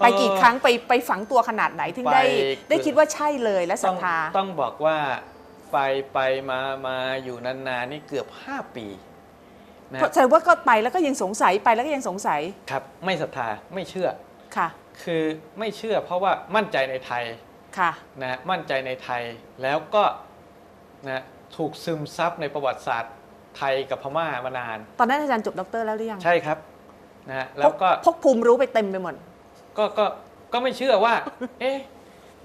ไปกี่ครั้งไปไปฝังตัวขนาดไหนถึงได้ไปได้คิดว่าใช่เลยและศรัต้ทองธาต้องบอกว่าไปไปมามาอยู่นานๆนี่เกือบ 5 ปีนะเพราะแสดงว่าก็ไปแล้วก็ยังสงสัยไปแล้วก็ยังสงสัยครับ ไม่ศรัทธาไม่เชื่อค่ะ คือไม่เชื่อเพราะว่ามั่นใจในไทยค่ะนะมั่นใจในไทยแล้วก็นะถูกซึมซับในประวัติศาสตร์ไทยกับพม่ามานาน ตอนนั้นอาจารย์จบด็อกเตอร์แล้วหรือยัง ใช่ครับนะแล้วก็พกพกภูมิรู้ไปเต็มไปหมด ก็ก็ก็ไม่เชื่อว่า เอ๊ะ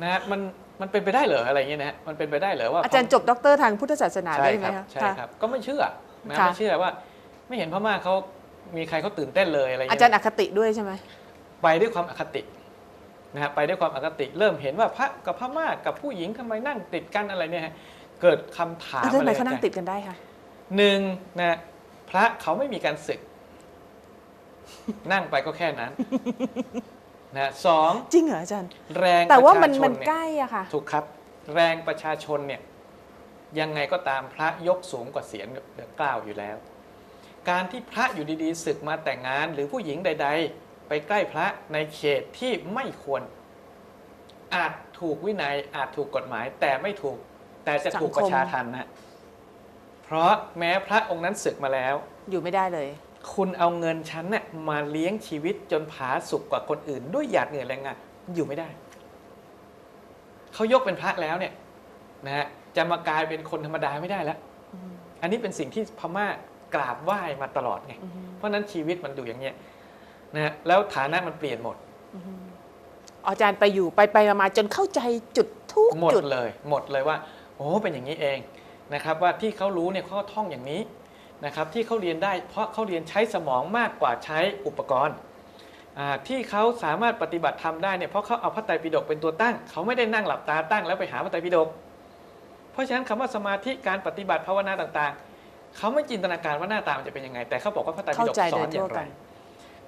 นะฮะมันมันเป็นไปได้เหรออะไรอย่างเงี้ยนะฮะมันเป็นไปได้เหรอว่าอาจารย์จบด็อกเตอร์ทางพุทธศาสนาใช่ได้ไหคมรับคะ ใช่ค่ะครับ ก็ไม่เชื่อนะค่ะ ไม่เชื่อว่า ไม่เห็นพม่าเขามีใครเขาตื่นเต้นเลยอะไรอย่างอาเงี้ยจารย์อคติด้วยใช่ไหม ไปด้วยความอคตินะฮะไปด้วยความอคติ เริ่มเห็นว่าพระกับพม่ากับผู้หญิงทำไมนั่งติดกันอะไรเนี่ยฮะเกิดคำถามแล้วทำอะไมไรเขานั่งใจติดกันได้คะหนึ่งนะพระเขาไม่มีการศึก นั่งไปก็แค่นั้น นะสองจริงเหรออาจารย์ แรงแต่ว่ามันประชชมันเยใกล้อะค่ะถูกครับ แรงประชาชนเนี่ยยังไงก็ตามพระยกสูงกว่าเสียงเหลือกล้าวอยู่แล้ว การที่พระอยู่ดีๆศึกมาแต่งงานหรือผู้หญิงใด ๆ ไปใกล้พระในเขตที่ไม่ควร อาจถูกวินัยอาจถูกกฎหมาย แต่ไม่ถูกแต่จะถูกสังคมประชาทันนะเพราะแม้พระองค์นั้นศึกมาแล้ว อยู่ไม่ได้เลย คุณเอาเงินฉันน่ะมาเลี้ยงชีวิตจนผาสุกกว่าคนอื่น ด้วยหยาดเหงื่อแรงงานอยู่ไม่ได้ เขายกเป็นพระแล้วเนี่ยนะฮะจะมากลายเป็นคนธรรมดาไม่ได้แล้ว อันนี้เป็นสิ่งที่พม่ากราบไหว้มาตลอดไง เพราะฉะนั้นชีวิตมันอยู่อย่างเงี้ยนะฮะแล้วฐานะมันเปลี่ยนหมดอาจารย์ไปอยู่ไปไปมามาจนเข้าใจจุดทุกหมดจุดเลย หมดเลยว่าโอ้เป็นอย่างนี้เองนะครับ ว่าที่เขารู้เนี่ยเขาก็ท่องอย่างนี้ นะครับที่เขาเรียนได้ เพราะเขาเรียนใช้สมองมากกว่าใช้อุปกรณ์ที่เขาสามารถปฏิบัติทำได้เนี่ยเพราะเขาเอาพระไตรปิฎกเป็นตัวตั้ง เขาไม่ได้นั่งหลับตาตั้งแล้วไปหาพระไตรปิฎกเพราะฉะนั้นคำว่าสมาธิการปฏิบัติภาวนาต่างๆ เขาไม่จินตนาการว่าหน้าตามันจะเป็นยังไง แต่เขาบอกว่าพระไตรปิฎกสอนอย่างไร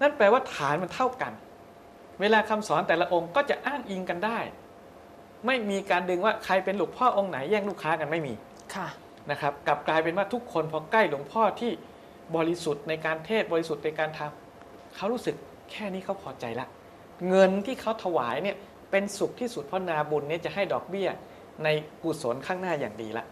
นั่นแปลว่าฐานมันเท่ากัน เวลาคำสอนแต่ละองค์ก็จะอ้างอิงกันได้ ไม่มีการดึงว่าใครเป็นหลวงพ่อองค์ไหนแย่งลูกค้ากันไม่มีค่ะ นะครับกลับกลายเป็นว่าทุกคนพอใกล้หลวงพ่อที่บริสุทธิ์ในการเทศบริสุทธิ์ในการทำเขารู้สึกแค่นี้เขาพอใจละ เงินที่เขาถวายเนี่ยเป็นสุขที่สุดเพราะนาบุญเนี่ยจะให้ดอกเบี้ยในกุศลข้างหน้าอย่างดีละ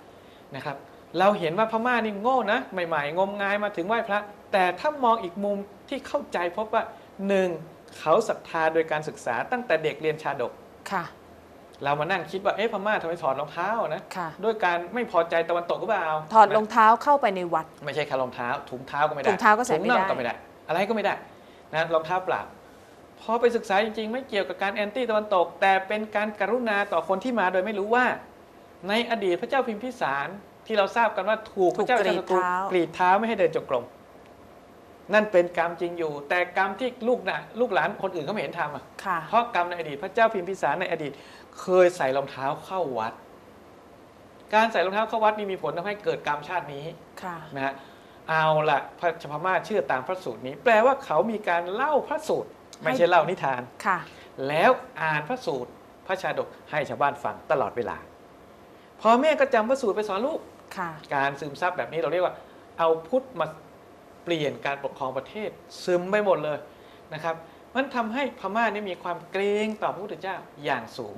นะครับ เราเห็นว่าพม่านี่โง่นะใหม่ๆ งมงายมาถึงไหว้พระ แต่ถ้ามองอีกมุมที่เข้าใจพบว่าหนึ่งเขาศรัทธาโดยการศึกษาตั้งแต่เด็กเรียนชาดกค่ะ เรามานั่งคิดว่าเอ๊ะพม่าทำไมถอดรองเท้านะค่ะ ด้วยการไม่พอใจตะวันตกก็เปล่าถอดรองเท้าเข้าไปในวัด ไม่ใช่แค่รองเท้าถุงเท้าก็ไม่ได้ถุงเท้าก็ใส่ไม่ได้ถุงน่องก็ไม่ได้ อะไรก็ไม่ได้นะรองเท้าเปล่าพอไปศึกษาจริง ๆ ไม่เกี่ยวกับการแอนตี้ตะวันตก แต่เป็นการกรุณาต่อคนที่มาโดยไม่รู้ว่า ในอดีตพระเจ้าพิมพิสารที่เราทราบกันว่าถูกพระเจ้าถูกกรีชาดตรูเท้ากรีดเท้าไม่ให้เดินจงกรม นั่นเป็นกรรมจริงอยู่ แต่กรรมที่ลูกนะลูกหลานคนอื่นเขาไม่เห็นทำอะค่ะ เพราะกรรมในอดีตพระเจ้าพิมพิสารในอดีต เคยใส่รองเท้าเข้าวัด การใส่รองเท้าเข้าวัดนี่มีผลทำให้เกิดกรรมชาตินี้ค่ะ นะฮะเอาละพระชพม่าเชื่อตามพระสูตรนี้ แปลว่าเขามีการเล่าพระสูตร ไม่ใช่เล่านิทาน ค่ะ แล้วอ่านพระสูตรพระชาดกให้ชาวบ้านฟังตลอดเวลาพอแม่ก็จำพระสูตรไปสอนลูก ค่ะ การซึมซับแบบนี้เราเรียกว่า เอาพุทธมา เปลี่ยนการปกครองประเทศซึมไปหมดเลยนะครับมันทำให้พม่านี่มีความเกรงต่อพระพุทธเจ้าอย่างสูง